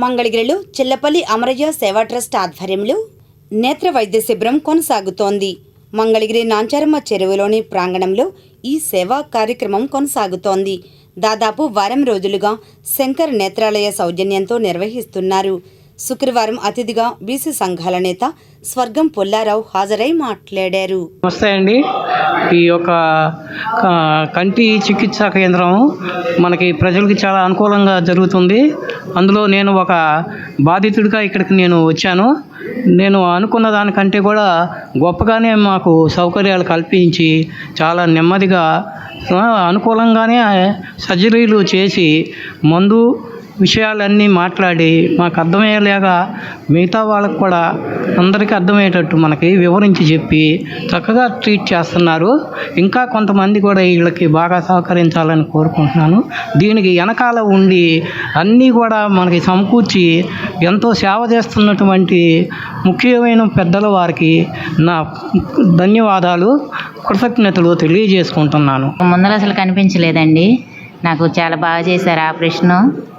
మంగళగిరిలో చిల్లపల్లి అమరయ్య సేవా ట్రస్ట్ ఆధ్వర్యంలో నేత్ర వైద్య శిబిరం కొనసాగుతోంది. మంగళగిరి నాంచారమ్మ చెరువులోని ప్రాంగణంలో ఈ సేవా కార్యక్రమం కొనసాగుతోంది. దాదాపు వారం రోజులుగా శంకర్ నేత్రాలయ సౌజన్యంతో నిర్వహిస్తున్నారు. శుక్రవారం అతిథిగా బీసీ సంఘాల నేత స్వర్గం పుల్లారావు హాజరై మాట్లాడారు. నమస్తే అండి. ఈ యొక్క కంటి చికిత్సా కేంద్రం మనకి ప్రజలకి చాలా అనుకూలంగా జరుగుతుంది. అందులో నేను ఒక బాధితుడిగా ఇక్కడికి నేను వచ్చాను. నేను అనుకున్న దానికంటే కూడా గొప్పగానే మాకు సౌకర్యాలు కల్పించి చాలా నెమ్మదిగా అనుకూలంగానే సర్జరీలు చేసి మందు విషయాలన్నీ మాట్లాడి మాకు అర్థమయ్యేలాగా మిగతా వాళ్ళకు కూడా అందరికీ అర్థమయ్యేటట్టు మనకి వివరించి చెప్పి చక్కగా ట్రీట్ చేస్తున్నారు. ఇంకా కొంతమంది కూడా వీళ్ళకి బాగా సహకరించాలని కోరుకుంటున్నాను. దీనికి వెనకాల ఉండి అన్నీ కూడా మనకి సమకూర్చి ఎంతో సేవ చేస్తున్నటువంటి ముఖ్యమైన పెద్దల వారికి నా ధన్యవాదాలు. కృతజ్ఞతలు తెలియజేసుకుంటున్నాను. ముందర అసలు కనిపించలేదండి. నాకు చాలా బాగా చేశారు ఆపరేషన్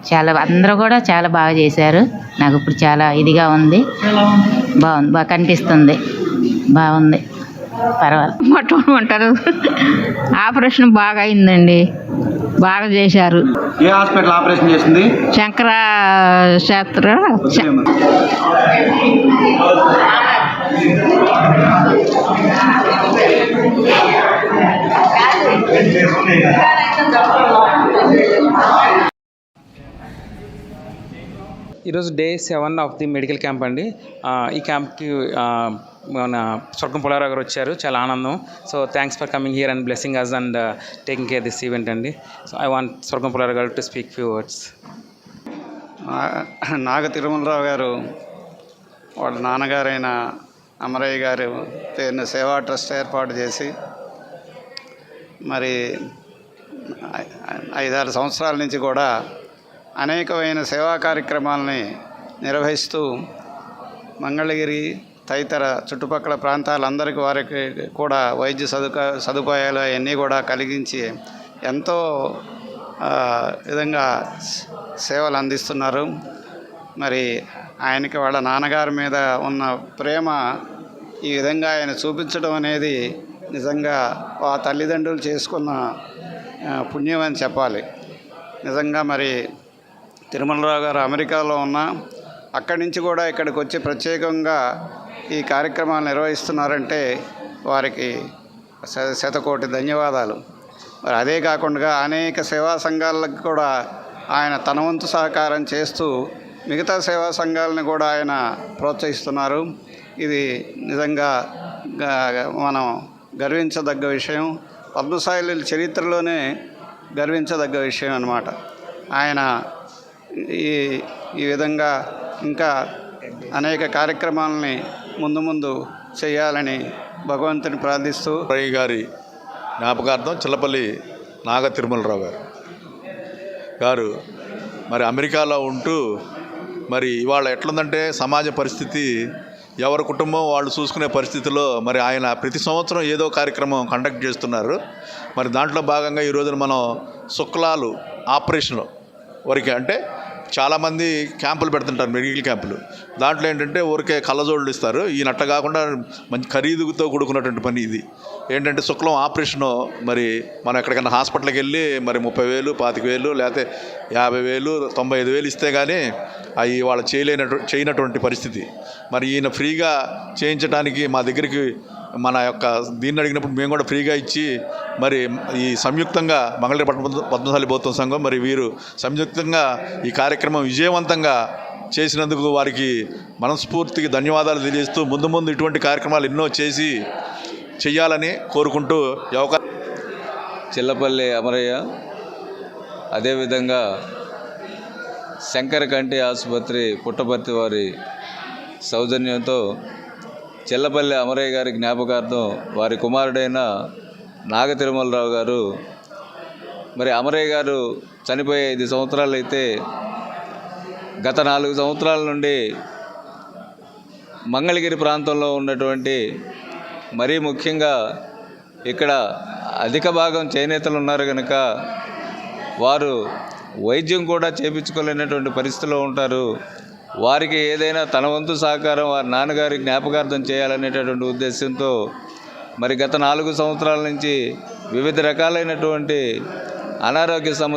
చాలా అందరూ కూడా చాలా బాగా చేశారు. నాకు ఇప్పుడు చాలా ఇదిగా ఉంది. బాగుంది బాగా కనిపిస్తుంది. బాగుంది. పర్వాలేదు పట్టుకోమంటారు ఆపరేషన్ బాగా అయిందండి. బాగా చేశారు. ఏ హాస్పిటల్ ఆపరేషన్ చేసింది? శంకర శాస్త్ర ఈరోజు day seven of the medical camp అండి. ఈ క్యాంప్కి మన స్వర్గం పులారావు గారు వచ్చారు. చాలా ఆనందం. So thanks for coming here and blessing us and taking care this event అండి. So I want Swargam Pularao garu to speak few words Naga Tirumalarao garu వాళ్ళ నాన్నగారైన అమరయ్య గారు పేరున సేవా ట్రస్ట్ ఏర్పాటు చేసి మరి ఐదారు సంవత్సరాల నుంచి కూడా అనేకమైన సేవా కార్యక్రమాలని నిర్వహిస్తూ మంగళగిరి తదితర చుట్టుపక్కల ప్రాంతాలందరికీ వారికి కూడా వైద్య సదుపా సదుపాయాలు అవన్నీ కూడా కలిగించి ఎంతో విధంగా సేవలు అందిస్తున్నారు. మరి ఆయనకి వాళ్ళ నాన్నగారి మీద ఉన్న ప్రేమ ఈ విధంగా ఆయన చూపించడం అనేది నిజంగా ఆ తల్లిదండ్రులు చేసుకున్న పుణ్యం అని చెప్పాలి. నిజంగా మరి తిరుమలరావు గారు అమెరికాలో ఉన్న అక్కడి నుంచి కూడా ఇక్కడికి వచ్చి ప్రత్యేకంగా ఈ కార్యక్రమాలు నిర్వహిస్తున్నారంటే వారికి శతకోటి ధన్యవాదాలు. మరి అదే కాకుండా అనేక సేవా సంఘాలకు కూడా ఆయన తన వంతు సహకారం చేస్తూ మిగతా సేవా సంఘాలను కూడా ఆయన ప్రోత్సహిస్తున్నారు. ఇది నిజంగా మనం గర్వించదగ్గ విషయం. పద్మశాలి చరిత్రలోనే గర్వించదగ్గ విషయం అన్నమాట. ఆయన ఈ ఈ విధంగా ఇంకా అనేక కార్యక్రమాలని ముందు ముందు చేయాలని భగవంతుని ప్రార్థిస్తూ రై గారి జ్ఞాపకార్థం చిల్లపల్లి నాగ తిరుమలరావు గారు. గారు మరి అమెరికాలో ఉంటూ మరి ఇవాళ ఎట్లుందంటే సమాజ పరిస్థితి ఎవరి కుటుంబం వాళ్ళు చూసుకునే పరిస్థితిలో మరి ఆయన ప్రతి సంవత్సరం ఏదో కార్యక్రమం కండక్ట్ చేస్తున్నారు. మరి దాంట్లో భాగంగా ఈ రోజున మనం శుక్లాలు ఆపరేషన్ వరకు అంటే చాలామంది క్యాంపులు పెడుతుంటారు మెడికల్ క్యాంపులు. దాంట్లో ఏంటంటే ఊరికే కళ్ళజోళ్ళు ఇస్తారు. ఈయన అట్లా కాకుండా మంచి ఖరీదుతో కూడుకున్నటువంటి పని ఇది. ఏంటంటే శుక్లం ఆపరేషను మరి మనం ఎక్కడికైనా హాస్పిటల్కి వెళ్ళి మరి ముప్పై వేలు పాతిక వేలు లేకపోతే యాభై వేలు తొంభై ఐదు వేలు ఇస్తే కానీ అవి వాళ్ళు చేయలేనటు చేయనటువంటి పరిస్థితి. మరి ఈయన ఫ్రీగా చేయించడానికి మా దగ్గరికి మన యొక్క దీన్ని అడిగినప్పుడు మేము కూడా ఫ్రీగా ఇచ్చి మరి ఈ సంయుక్తంగా మంగళగిరి పట్న పద్మశాలి బౌద్ధం సంఘం మరి వీరు సంయుక్తంగా ఈ కార్యక్రమం విజయవంతంగా చేసినందుకు వారికి మనస్ఫూర్తికి ధన్యవాదాలు తెలియజేస్తూ ముందు ముందు ఇటువంటి కార్యక్రమాలు ఎన్నో చేసి చేయాలని కోరుకుంటూ ఈ అవకాశం చిల్లపల్లి అమరయ్య అదేవిధంగా శంకర కంటి ఆసుపత్రి పుట్టపర్తి వారి సౌజన్యంతో చిల్లపల్లి అమరయ్య గారి జ్ఞాపకార్థం వారి కుమారుడైన నాగ తిరుమలరావు గారు మరి అమరయ్య గారు చనిపోయే ఐదు సంవత్సరాలు అయితే గత నాలుగు సంవత్సరాల నుండి మంగళగిరి ప్రాంతంలో ఉన్నటువంటి మరీ ముఖ్యంగా ఇక్కడ అధిక భాగం చేనేతలు ఉన్నారు కనుక వారు వైద్యం కూడా చేయించుకోలేనటువంటి పరిస్థితిలో ఉంటారు. వారికి ఏదైనా తన వంతు సహకారం వారి నాన్నగారి జ్ఞాపకార్థం చేయాలనేటటువంటి ఉద్దేశంతో మరి గత నాలుగు సంవత్సరాల నుంచి వివిధ రకాలైనటువంటి అనారోగ్య సమస్య